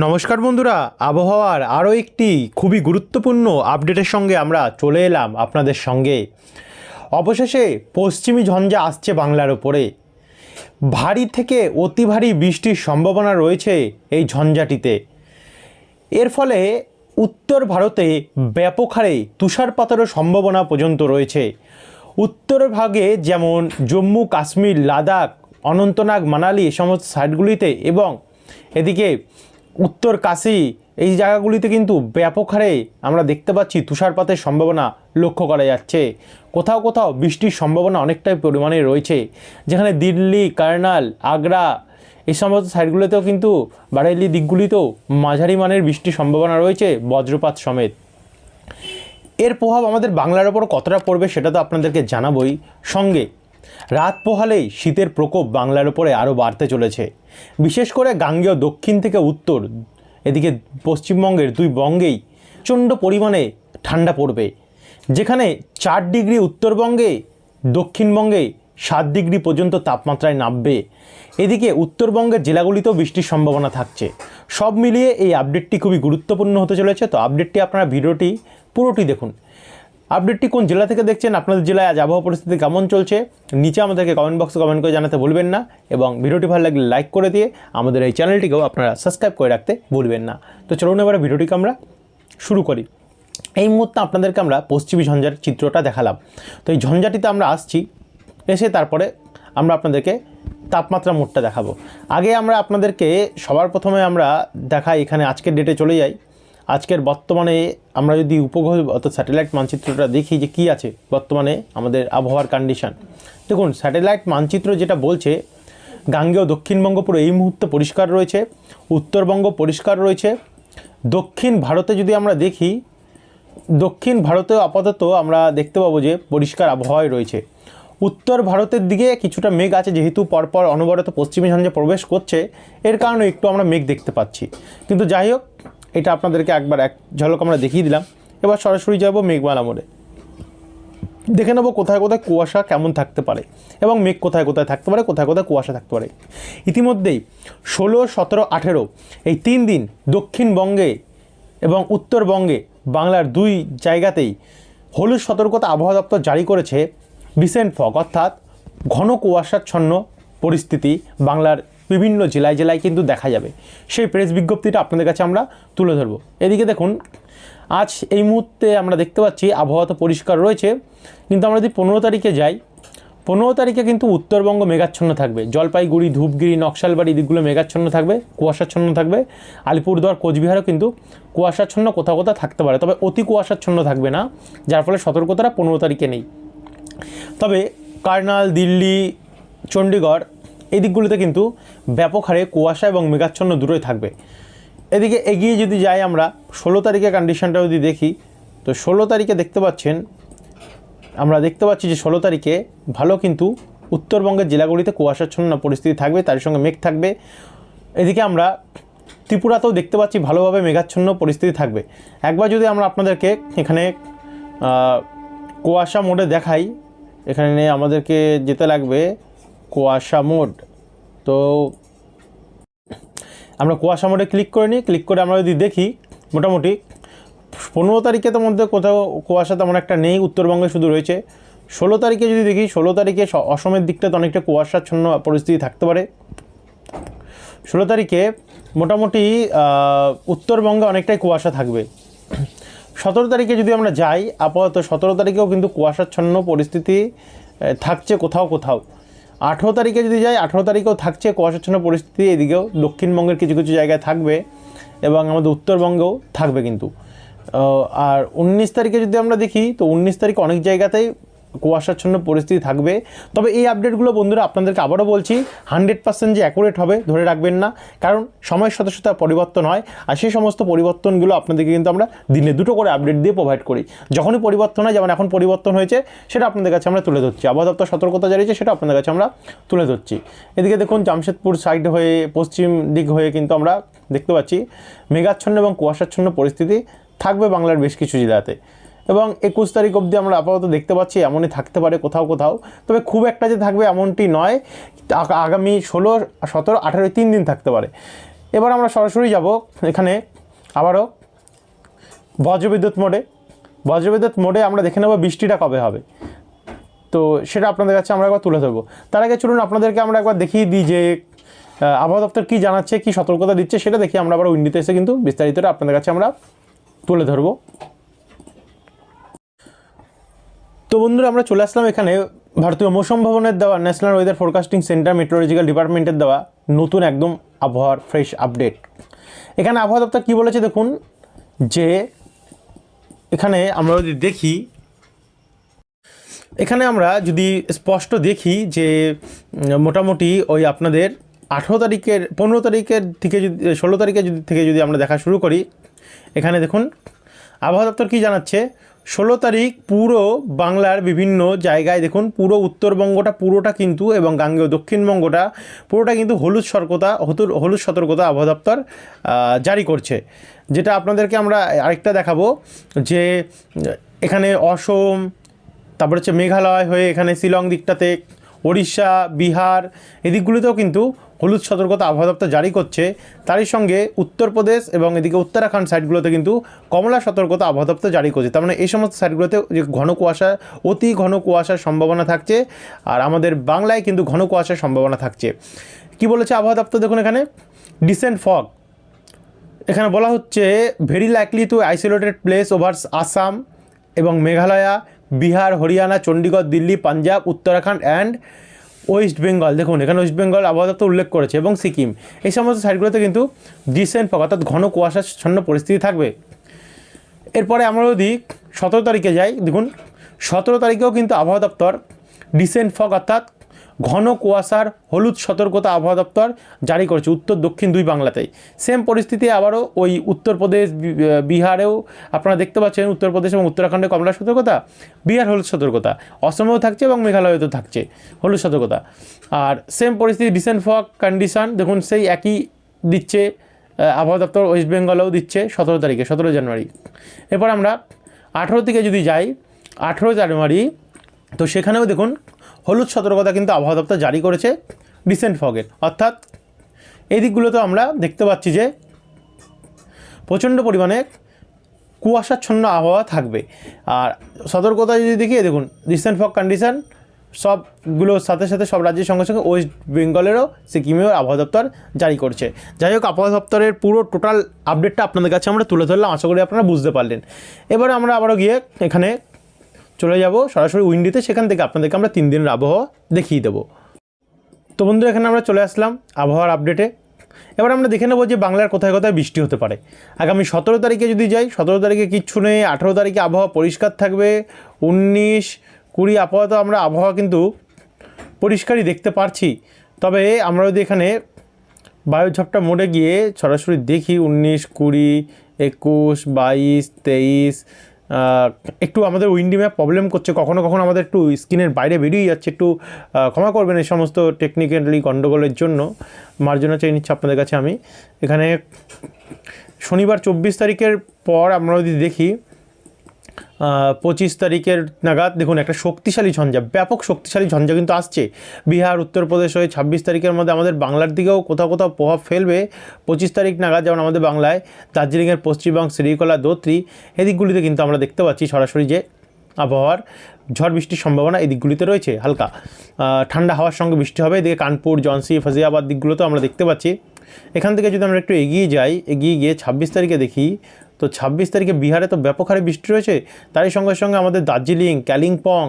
নমস্কার বন্ধুরা, আবহাওয়ার আরও একটি খুবই গুরুত্বপূর্ণ আপডেটের সঙ্গে আমরা চলে এলাম আপনাদের সঙ্গে। অবশেষে পশ্চিমী ঝঞ্ঝা আসছে বাংলার ওপরে। ভারী থেকে অতি ভারী বৃষ্টির সম্ভাবনা রয়েছে এই ঝঞ্ঝাটিতে। এর ফলে উত্তর ভারতে ব্যাপক হারে তুষারপাতেরও সম্ভাবনা পর্যন্ত রয়েছে। উত্তর ভাগে যেমন জম্মু, কাশ্মীর, লাদাখ, অনন্তনাগ, মানালি এই সমস্ত সাইটগুলিতে এবং এদিকে উত্তর কাশী, এই জায়গাগুলিতে কিন্তু ব্যাপক হারে আমরা দেখতে পাচ্ছি তুষারপাতের সম্ভাবনা লক্ষ্য করা যাচ্ছে। কোথাও কোথাও বৃষ্টির সম্ভাবনা অনেকটাই পরিমাণে রয়েছে। যেখানে দিল্লি, কার্নাল, আগ্রা, এই সমস্ত সাইডগুলোতেও কিন্তু বারেলি দিকগুলিতেও মাঝারি মানের বৃষ্টির সম্ভাবনা রয়েছে বজ্রপাত সমেত। এর প্রভাব আমাদের বাংলার ওপর কতটা পড়বে সেটা তো আপনাদেরকে জানাবই। সঙ্গে রাত পোহালেই শীতের প্রকোপ বাংলার ওপরে আরও বাড়তে চলেছে। বিশেষ করে গাঙ্গেয় দক্ষিণ থেকে উত্তর, এদিকে পশ্চিমবঙ্গের দুই বঙ্গেই প্রচণ্ড পরিমাণে ঠান্ডা পড়বে, যেখানে চার ডিগ্রি উত্তরবঙ্গে, দক্ষিণবঙ্গে সাত ডিগ্রি পর্যন্ত তাপমাত্রায় নামবে। এদিকে উত্তরবঙ্গের জেলাগুলিতেও বৃষ্টির সম্ভাবনা থাকছে। সব মিলিয়ে এই আপডেটটি খুবই গুরুত্বপূর্ণ হতে চলেছে। তো আপডেটটি আপনারা ভিডিওটি পুরোটি দেখুন। আপডেটটি কোন জেলা থেকে দেখছেন, আপনাদের জেলায় আজ আবহাওয়া পরিস্থিতি কেমন চলছে, নিচে আমাদেরকে কমেন্ট বক্সে কমেন্ট করে জানাতে ভুলবেন না এবং ভিডিওটি ভালো লাগলে লাইক করে দিয়ে আমাদের এই চ্যানেলটিকেও আপনারা সাবস্ক্রাইব করে রাখতে ভুলবেন না। তো চলুন এবারে ভিডিওটিকে আমরা শুরু করি। এই মুহূর্তে আপনাদেরকে আমরা পশ্চিমী ঝঞ্ঝার চিত্রটা দেখালাম। তো এই ঝঞ্ঝাটিতে আমরা আসছি, এসে তারপরে আমরা আপনাদেরকে তাপমাত্রা মোটটা দেখাবো। আগে আমরা আপনাদেরকে সবার প্রথমে আমরা দেখাই এখানে আজকের ডেটে চলে যাই। আজকের বর্তমানে আমরা যদি উপগ্রহ অর্থাৎ স্যাটেলাইট মানচিত্রটা দেখি যে কী আছে বর্তমানে আমাদের আবহাওয়ার কন্ডিশন দেখুন স্যাটেলাইট মানচিত্র যেটা বলছে, গাঙ্গেয় দক্ষিণবঙ্গ পুরো এই মুহূর্তে পরিষ্কার রয়েছে, উত্তরবঙ্গ পরিষ্কার রয়েছে, দক্ষিণ ভারতে যদি আমরা দেখি, দক্ষিণ ভারতে আপাতত আমরা দেখতে পাবো যে পরিষ্কার আবহাওয়ায় রয়েছে। উত্তর ভারতের দিকে কিছুটা মেঘ আছে, যেহেতু পরপর অনবরত পশ্চিমী ঝঞ্ঝে প্রবেশ করছে, এর কারণে একটু আমরা মেঘ দেখতে পাচ্ছি। কিন্তু যাই হোক এটা আপনাদেরকে একবার এক ঝলক আমরা দেখিয়ে দিলাম। এবার সরাসরি যাব মেঘমালা মোড়ে। দেখে নেব কোথায় কোথায় কুয়াশা কেমন থাকতে পারে এবং মেঘ কোথায় কোথায় থাকতে পারে, কোথায় কোথায় কুয়াশা থাকতে পারে। ইতিমধ্যেই ষোলো, সতেরো, আঠেরো এই তিন দিন দক্ষিণবঙ্গে এবং উত্তরবঙ্গে বাংলার দুই জায়গাতেই হলুদ সতর্কতা আবহাওয়া দপ্তর জারি করেছে বিসেন্ট ফগ, অর্থাৎ ঘন কুয়াশাচ্ছন্ন পরিস্থিতি বাংলার বিভিন্ন জেলায় জেলায় কিন্তু দেখা যাবে। সেই প্রেস বিজ্ঞপ্তিটা আপনাদের কাছে আমরা তুলে ধরবো। এদিকে দেখুন, আজ এই মুহূর্তে আমরা দেখতে পাচ্ছি আবহাওয়া তো পরিষ্কার রয়েছে, কিন্তু আমরা যদি পনেরো তারিখে যাই, পনেরো তারিখে কিন্তু উত্তরবঙ্গ মেঘাচ্ছন্ন থাকবে। জলপাইগুড়ি, ধূপগিরি, নকশালবাড়ি দিকগুলো মেঘাচ্ছন্ন থাকবে, কুয়াশাচ্ছন্ন থাকবে। আলিপুরদুয়ার, কোচবিহারও কিন্তু কুয়াশাচ্ছন্ন কোথাও কোথাও থাকতে পারে, তবে অতি কুয়াশাচ্ছন্ন থাকবে না, যার ফলে সতর্কতাটা পনেরো তারিখে নেই। তবে কার্নাল, দিল্লি, চণ্ডীগড় এই দিকগুলিতে কিন্তু ব্যাপক হারে কুয়াশা এবং মেঘাচ্ছন্ন দুটোই থাকবে। এদিকে এগিয়ে যদি যাই আমরা, ষোলো তারিখের কন্ডিশনটা যদি দেখি, তো ষোলো তারিখে দেখতে পাচ্ছেন, আমরা দেখতে পাচ্ছি যে ষোলো তারিখে ভালো কিন্তু উত্তরবঙ্গের জেলাগুলিতে কুয়াশাচ্ছন্ন পরিস্থিতি থাকবে, তার সঙ্গে মেঘ থাকবে। এদিকে আমরা ত্রিপুরাতেও দেখতে পাচ্ছি ভালোভাবে মেঘাচ্ছন্ন পরিস্থিতি থাকবে। একবার যদি আমরা আপনাদেরকে এখানে কুয়াশা মোডে দেখাই, এখানে আমাদেরকে যেতে লাগবে কুয়াশা মোড। তো আমরা কুয়াশা মোডে ক্লিক করে নিই। ক্লিক করে আমরা যদি দেখি, মোটামুটি পনেরো তারিখে তো মধ্যে কোথাও কুয়াশা তেমন একটা নেই, উত্তরবঙ্গে শুধু রয়েছে। ষোলো তারিখে যদি দেখি, ষোলো তারিখে অসমের দিকটাতে অনেকটা কুয়াশাচ্ছন্ন পরিস্থিতি থাকতে পারে। ষোলো তারিখে মোটামুটি উত্তরবঙ্গে অনেকটাই কুয়াশা থাকবে। সতেরো তারিখে যদি আমরা যাই, আপাতত সতেরো তারিখেও কিন্তু কুয়াশাচ্ছন্ন পরিস্থিতি থাকছে কোথাও কোথাও। আঠেরো তারিখে যদি যাই আঠেরো তারিখেও থাকছে কুয়াশাচ্ছন্ন পরিস্থিতি, এদিকেও দক্ষিণবঙ্গের কিছু কিছু জায়গায় থাকবে এবং আমাদের উত্তরবঙ্গেও থাকবে কিন্তু। আর উনিশ তারিখে যদি আমরা দেখি, তো উনিশ তারিখে অনেক জায়গাতেই কুয়াশাচ্ছন্ন পরিস্থিতি থাকবে। তবে এই আপডেটগুলো বন্ধুরা আপনাদেরকে আবারও বলছি হান্ড্রেড পার্সেন্ট যে অ্যাকুরেট হবে, ধরে রাখবেন না। কারণ সময়ের সাথে সাথে পরিবর্তন হয়, আর সেই সমস্ত পরিবর্তনগুলো আপনাদেরকে কিন্তু আমরা দিনে দুটো করে আপডেট দিয়ে প্রোভাইড করি। যখনই পরিবর্তন হয়, যেমন এখন পরিবর্তন হয়েছে, সেটা আপনাদের কাছে আমরা তুলে ধরছি। আবহাওয়া দপ্তর সতর্কতা জানিয়েছে, সেটা আপনাদের কাছে আমরা তুলে ধরছি। এদিকে দেখুন, জামশেদপুর সাইড হয়ে, পশ্চিম দিক হয়ে কিন্তু আমরা দেখতে পাচ্ছি, মেঘাচ্ছন্ন এবং কুয়াশাচ্ছন্ন পরিস্থিতি থাকবে বাংলার বেশ কিছু জেলাতে। এবং একুশ তারিখ অবধি আমরা আপাতত দেখতে পাচ্ছি, এমনই থাকতে পারে কোথাও কোথাও। তবে খুব একটা যে থাকবে এমনটি নয় আগ- আগামী ষোলো, সতেরো আঠারো তিন দিন থাকতে পারে। এবার আমরা সরাসরি যাব এখানে আবারও বজ্রবিদ্যুৎ মোডে। বজ্রবিদ্যুৎ মোডে আমরা দেখে নেব বৃষ্টিটা কবে হবে। তো সেটা আপনাদের কাছে আমরা একবার তুলে ধরবো। তার আগে চলুন আপনাদেরকে আমরা একবার দেখিয়ে দিই যে আবহাওয়া দপ্তর কী জানাচ্ছে, কী সতর্কতা দিচ্ছে, সেটা দেখি আমরা আবার উইন্ডিতে এসে কিন্তু বিস্তারিতটা আপনাদের কাছে আমরা তুলে ধরবো। তো বন্ধুরা, আমরা চলে আসলাম এখানে ভারতীয় মৌসুম ভবনের দেওয়া national weather forecasting centre meteorological ডিপার্টমেন্টের দেওয়া নতুন একদম আবহাওয়ার ফ্রেশ আপডেট এখানে আবহাওয়া দপ্তর কী বলেছে দেখুন? যে এখানে আমরা যদি দেখি, এখানে আমরা যদি স্পষ্ট দেখি যে, মোটামুটি ওই আপনাদের আঠেরো তারিখের, পনেরো তারিখের থেকে যদি, ষোলো তারিখের যদি থেকে যদি আমরা দেখা শুরু করি, এখানে দেখুন, আবহাওয়া দপ্তর কী জানাচ্ছে? ষোলো তারিখ পুরো বাংলার বিভিন্ন জায়গায় দেখুন, পুরো উত্তরবঙ্গটা পুরোটা কিন্তু এবং গাঙ্গেয় দক্ষিণবঙ্গটা পুরোটা কিন্তু হলুদ সতর্কতা হলুদ সতর্কতা আবহাওয়া দপ্তর জারি করছে। যেটা আপনাদেরকে আমরা আরেকটা দেখাবো যে এখানে অসম, তারপর হচ্ছে মেঘালয় হয়ে এখানে শিলং দিকটাতে, ওড়িশা, বিহার, এদিকগুলিতেও কিন্তু হলুদ সতর্কতা আবহাওয়া দপ্তর জারি করছে। তারই সঙ্গে উত্তরপ্রদেশ এবং এদিকে উত্তরাখণ্ড সাইডগুলোতে কিন্তু কমলা সতর্কতা আবহাওয়া দপ্তর জারি করছে। তার মানে এই সমস্ত সাইডগুলোতে যে ঘন কুয়াশা, অতি ঘন কুয়াশার সম্ভাবনা থাকছে আর আমাদের বাংলায় কিন্তু ঘন কুয়াশার সম্ভাবনা থাকছে। কি বলেছে আবহাওয়া দপ্তর দেখুন এখানে? Decent fog. এখানে বলা হচ্ছে very likely to isolated place over Assam এবং মেঘালয়া, বিহার, হরিয়ানা চণ্ডীগড় দিল্লি, পাঞ্জাব, উত্তরাখণ্ড অ্যান্ড ওয়েস্ট বেঙ্গল দেখুন, এখানে ওয়েস্ট বেঙ্গল আবহাওয়া দপ্তর উল্লেখ করেছে, এবং সিকিম। এই সমস্ত সাইডগুলোতে কিন্তু ডিসেন্ট ফগ অর্থাৎ ঘন কুয়াশাচ্ছন্ন পরিস্থিতি থাকবে। এরপরে আমরা যদি সতেরো তারিখে যাই, দেখুন, সতেরো তারিখেও কিন্তু আবহাওয়া দপ্তর ডিসেন্ট ফগ অর্থাৎ ঘন কুয়াশার হলুদ সতর্কতা আবহাওয়া দপ্তর জারি করেছে উত্তর দক্ষিণ দুই বাংলাতেই। সেম পরিস্থিতি আবারও ওই উত্তরপ্রদেশ বিহারেও আপনারা দেখতে পাচ্ছেন উত্তরপ্রদেশ এবং উত্তরাখণ্ডে কমলা সতর্কতা, বিহার হলুদ সতর্কতা, অসমেও থাকছে এবং মেঘালয়েতেও থাকছে হলুদ সতর্কতা। আর সেম পরিস্থিতি ডিসেন্ট ফগ কন্ডিশন, দেখুন সেই একই দিচ্ছে আবহাওয়া দপ্তর ওয়েস্ট বেঙ্গলেও দিচ্ছে সতেরো তারিখে, সতেরো জানুয়ারি। এরপর আমরা আঠেরো থেকে যদি যাই, আঠেরো জানুয়ারি, তো সেখানেও দেখুন হলুদ সতর্কতা কিন্তু আবহাওয়া দপ্তর জারি করেছে ডিসেন্ট ফগের অর্থাৎ এই দিকগুলোতে আমরা দেখতে পাচ্ছি যে প্রচণ্ড পরিমাণে কুয়াশাচ্ছন্ন আবহাওয়া থাকবে। আর সতর্কতা যদি দেখি দেখুন ডিসেন্ট ফগ কন্ডিশন সবগুলোর সাথে সাথে সব রাজ্যের সঙ্গে সঙ্গে ওয়েস্ট বেঙ্গলেরও সিকিমেও আবহাওয়া দপ্তর জারি করছে। যাই হোক, আবহাওয়া দপ্তরের পুরো টোটাল আপডেটটা আপনাদের কাছে আমরা তুলে ধরলাম, আশা করি আপনারা বুঝতে পারলেন। এবারে আমরা আবারও গিয়ে এখানে চলে যাব, সরাসরি উইন্ডিতে সেখান থেকে আপনাদেরকে আমরা তিন দিনের আবহাওয়া দেখিয়ে দেবো। তো বন্ধু এখানে আমরা চলে আসলাম আবহাওয়ার আপডেটে এবার আমরা দেখে নেব যে বাংলার কোথায় কোথায় বৃষ্টি হতে পারে। আগামী সতেরো তারিখে যদি যাই, সতেরো তারিখে কিচ্ছু নেই, আঠেরো তারিখে আবহাওয়া পরিষ্কার থাকবে, উনিশ, কুড়ি, আপাতত আমরা আবহাওয়া কিন্তু পরিষ্কারই দেখতে পারছি। তবে আমরা যদি এখানে বায়ুঝাপটা মোড়ে গিয়ে সরাসরি দেখি, উনিশ, কুড়ি, একুশ, বাইশ, তেইশ একটু আমাদের উইন্ডি ম্যাপ প্রবলেম করছে, কখনো কখনো আমাদের একটু স্ক্রিনের বাইরে বেরিয়ে যাচ্ছে, একটু ক্ষমা করবেন এই সমস্ত টেকনিক্যালি গণ্ডগোলের জন্য। মার্জনা চাই নিচ্ছি আপনাদের কাছে আমি। এখানে শনিবার চব্বিশ তারিখের পর আমরা যদি দেখি পঁচিশ তারিখের নাগাদ, দেখুন, একটা শক্তিশালী ঝঞ্ঝা, ব্যাপক শক্তিশালী ঝঞ্ঝা কিন্তু আসছে। বিহার, উত্তরপ্রদেশ হয়ে ছাব্বিশ তারিখের মধ্যে আমাদের বাংলার দিকেও কোথাও কোথাও প্রভাব ফেলবে। পঁচিশ তারিখ নাগাদ যেমন আমাদের বাংলায়, দার্জিলিংয়ের পশ্চিমবঙ্গ, শ্রীকলা দোত্রি এদিকগুলিতে কিন্তু আমরা দেখতে পাচ্ছি সরাসরি যে আবহাওয়ার ঝড় বৃষ্টির সম্ভাবনা এই দিকগুলিতে রয়েছে, হালকা। ঠান্ডা হাওয়ার সঙ্গে বৃষ্টি হবে, এদিকে কানপুর জনসি ফাজিয়াবাদ দিকগুলোতেও আমরা দেখতে পাচ্ছি। এখান থেকে যদি আমরা একটু এগিয়ে যাই, এগিয়ে গিয়ে ছাব্বিশ তারিখে দেখি তো ছাব্বিশ তারিখে বিহারে তো ব্যাপক হারে বৃষ্টি রয়েছে। তারই সঙ্গে সঙ্গে আমাদের দার্জিলিং, কালিম্পং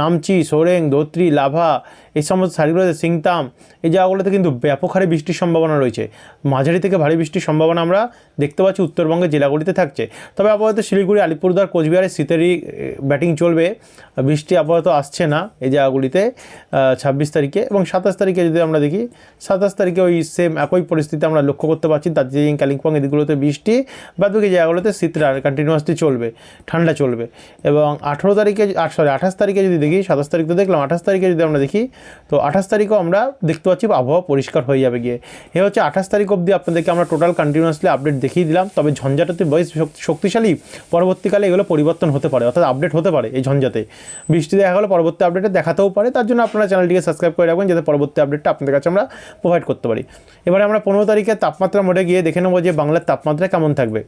নামচি, সোরেং, ধোত্রি, লাভা, এই সমস্ত শাড়িগুলোতে সিংতাম, এই জায়গাগুলোতে কিন্তু ব্যাপক হারে বৃষ্টির সম্ভাবনা রয়েছে। মাঝারি থেকে ভারী বৃষ্টির সম্ভাবনা আমরা দেখতে পাচ্ছি উত্তরবঙ্গের জেলাগুলিতে থাকছে। তবে আপাতত শিলিগুড়ি, আলিপুরদুয়ার কোচবিহারের শীতেরই ব্যাটিং চলবে। বৃষ্টি আপাতত আসছে না এই জায়গাগুলিতে ছাব্বিশ তারিখে এবং সাতাশ তারিখে যদি আমরা দেখি, সাতাশ তারিখে ওই সেম একই পরিস্থিতি আমরা লক্ষ্য করতে পারছি, দার্জিলিং, কালিম্পং এদিকগুলোতে বৃষ্টি বা বাকি জায়গাগুলোতে শীত কন্টিনিউয়াসলি চলবে, ঠান্ডা চলবে এবং আঠেরো তারিখে আট সরি আঠাশ তারিখে যদি দেখি, সাতাশ তারিখ তো দেখলাম, আঠাশ তারিখে যদি আমরা দেখি, তো আঠাশ তারিখও আমরা দেখতে পাচ্ছি আবহাওয়া পরিষ্কার হয়ে যাবে গিয়ে। এ হচ্ছে আঠাশ তারিখ অবধি আপনাদেরকে আমরা টোটাল কন্টিনিউয়াসলি আপডেট দেখিয়ে দিলাম, তবে ঝঞ্ঝাটাতে শক- শক্তিশালী পরবর্তীকালে এগুলো পরিবর্তন হতে পারে, অর্থাৎ আপডেট হতে পারে এই ঝঞ্ঝাতে। বৃষ্টি দেখা গেলো পরবর্তী আপডেটে দেখাতেও পারে, তার জন্য আপনারা চ্যানেলটিকে সাবস্ক্রাইব করে রাখবেন, যাতে পরবর্তী আপডেটটা আপনাদের কাছে আমরা প্রোভাইড করতে পারি। এবারে আমরা পনেরো তারিখে তাপমাত্রা মোডে গিয়ে দেখে নেব যে বাংলার তাপমাত্রা কেমন থাকবে।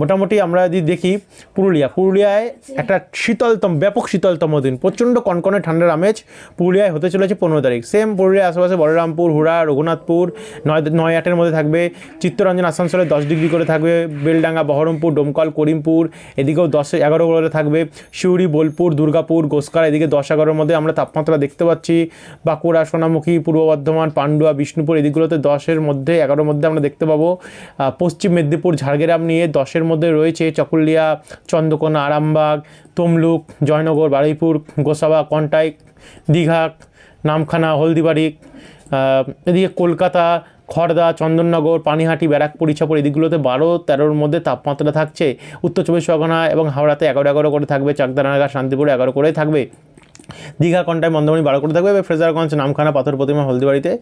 মোটামুটি আমরা যদি দেখি পুরুলিয়া, পুরুলিয়ায় একটা শীতলতম, ব্যাপক শীতলতম দিন, প্রচণ্ড কনকনে ঠান্ডার আমেজ পুরুলিয়ায় হতে চলেছে পনেরো তারিখ। সেম পুরুলিয়ার আশেপাশে বলরামপুর, হুড়া, রঘুনাথপুর, নয় নয় আটের মধ্যে থাকবে, চিত্তরঞ্জন আসানসোলে দশ ডিগ্রি করে থাকবে বেলডাঙ্গা, বহরমপুর, ডোমকল, করিমপুর, এদিকেও দশ এগারো করে থাকবে সিউড়ি বোলপুর, দুর্গাপুর গোসকার এদিকে দশ এগারোর মধ্যে আমরা তাপমাত্রা দেখতে পাচ্ছি। বাঁকুড়া, সোনামুখী, পূর্ব বর্ধমান, পান্ডুয়া, বিষ্ণুপুর এদিকগুলোতে দশের মধ্যে এগারোর মধ্যে আমরা দেখতে পাবো। পশ্চিম মেদিনীপুর, ঝাড়গ্রাম নিয়ে দশের মধ্যে রয়েছে চকুলিয়া, চন্দ্রকোনা, আরামবাগ, তমলুক, জয়নগর, বারুইপুর, গোসাবা কন্টাইক দীঘা, নামখানা, হলদিবাড়ি এদিকে কলকাতা খড়দা চন্দননগর, পানিহাটি, ব্যারাকপুর, ইছাপুর এদিকগুলোতে বারো, তেরোর মধ্যে তাপমাত্রা থাকছে। উত্তর চব্বিশ পরগনা এবং হাওড়াতে এগারো এগারো করে থাকবে। চাকদানাগা শান্তিপুরে এগারো করে থাকবে। দীঘা কন্টায় মন্দামণি বারো করে থাকবে, এবার ফ্রেজারগঞ্জ নামখানা, পাথর প্রতিমা, হলদিবাড়িতে।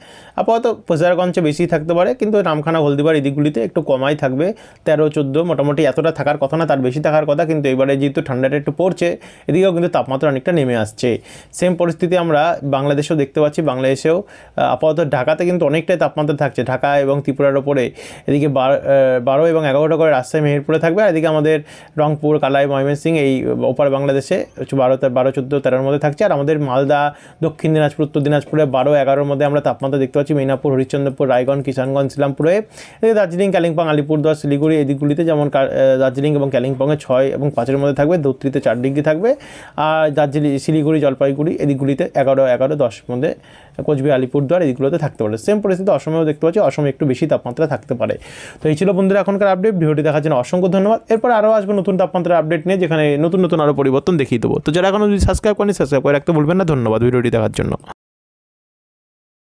আপাতত ফ্রেজারগঞ্জে বেশি থাকতে পারে, কিন্তু নামখানা, হলদিবাড়ি দিকগুলিতে একটু কমাই থাকবে। তেরো, চোদ্দ, মোটামুটি এতটা থাকার কথা না, তার বেশি থাকার কথা, কিন্তু এবারে যেহেতু ঠান্ডাটা একটু পড়ছে, এদিকেও কিন্তু তাপমাত্রা অনেকটা নেমে আসছে। সেম পরিস্থিতি আমরা বাংলাদেশেও দেখতে পাচ্ছি, বাংলাদেশেও আপাতত ঢাকাতে কিন্তু অনেকটাই তাপমাত্রা থাকছে, ঢাকা এবং ত্রিপুরার ওপরে। এদিকে বারো এবং এগারোটা করে রাজশাহী, মেহেরপুরে থাকবে, আর এদিকে আমাদের রংপুর, কালাই ময়মনসিং এই ওপার বাংলাদেশে, বারো বারো, চোদ্দ, তেরোর মধ্যে থাকছে। আর আমাদের মালদা, দক্ষিণ দিনাজপুর, উত্তর দিনাজপুরে বারো এগারোর মধ্যে আমরা তাপমাত্রা দেখতে পাচ্ছি মেদিনীপুর হরিশ্চন্দ্রপুর, রায়গঞ্জ, কিষানগঞ্জ, ইসলামপুরে। দার্জিলিং, কালিম্পং, আলিপুরদুয়ার, শিলিগুড়ি এদিকগুলিতে যেমন কা- দার্জিলিং এবং কালিম্পংয়ে ছয় এবং পাঁচের মধ্যে থাকবে, ধুত্রিতে চার ডিগ্রি থাকবে। আর দার্জিলিং, শিলিগুড়ি, জলপাইগুড়ি এদিকগুলিতে এগারো এগারো দশ মধ্যে কোচবিহার, আলিপুরদুয়ার এইগুলোতে থাকতে পারে। সেম পরিস্থিতি অসমেও দেখতে পাচ্ছি, অসমে একটু বেশি তাপমাত্রা থাকতে পারে। তো এই ছিল বন্ধুরা এখনকার আপডেট ভিডিওটি দেখার জন্য অসংখ্য ধন্যবাদ। এরপর আরও আসবে নতুন তাপমাত্রার আপডেট নিয়ে, যেখানে নতুন নতুন আরও পরিবর্তন দেখিয়ে দেবো। তো যারা এখনও যদি সাবস্ক্রাইব করেন সাবস্ক্রাইব করে রাখতে ভুলবেন না। ধন্যবাদ ভিডিওটি দেখার জন্য।